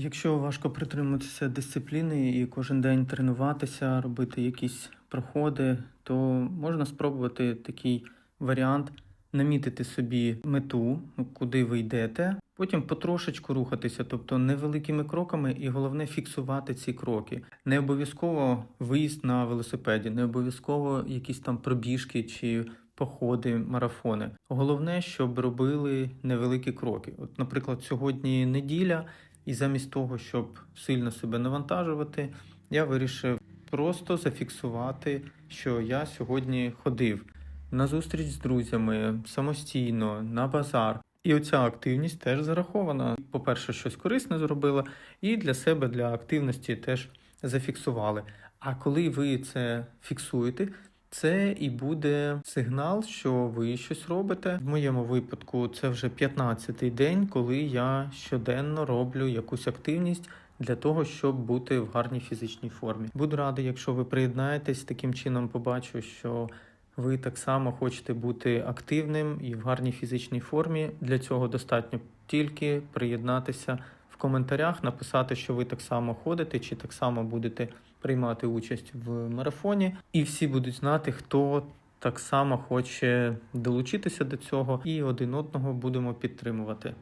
Якщо важко притримуватися дисципліни і кожен день тренуватися, робити якісь проходи, то можна спробувати такий варіант намітити собі мету, куди ви йдете, потім потрошечку рухатися, тобто невеликими кроками, і головне фіксувати ці кроки. Не обов'язково виїзд на велосипеді, не обов'язково якісь там пробіжки чи походи, марафони. Головне, щоб робили невеликі кроки. От, наприклад, сьогодні неділя. І замість того, щоб сильно себе навантажувати, я вирішив просто зафіксувати, що я сьогодні ходив на зустріч з друзями самостійно, на базар. І оця активність теж зарахована. По-перше, щось корисне зробила, і для себе для активності теж зафіксували. А коли ви це фіксуєте, це і буде сигнал, що ви щось робите. В моєму випадку це вже 15-й день, коли я щоденно роблю якусь активність для того, щоб бути в гарній фізичній формі. Буду радий, якщо ви приєднаєтесь таким чином, побачу, що ви так само хочете бути активним і в гарній фізичній формі. Для цього достатньо тільки приєднатися коментарях, написати, що ви так само ходите, чи так само будете приймати участь в марафоні, і всі будуть знати, хто так само хоче долучитися до цього, і один одного будемо підтримувати.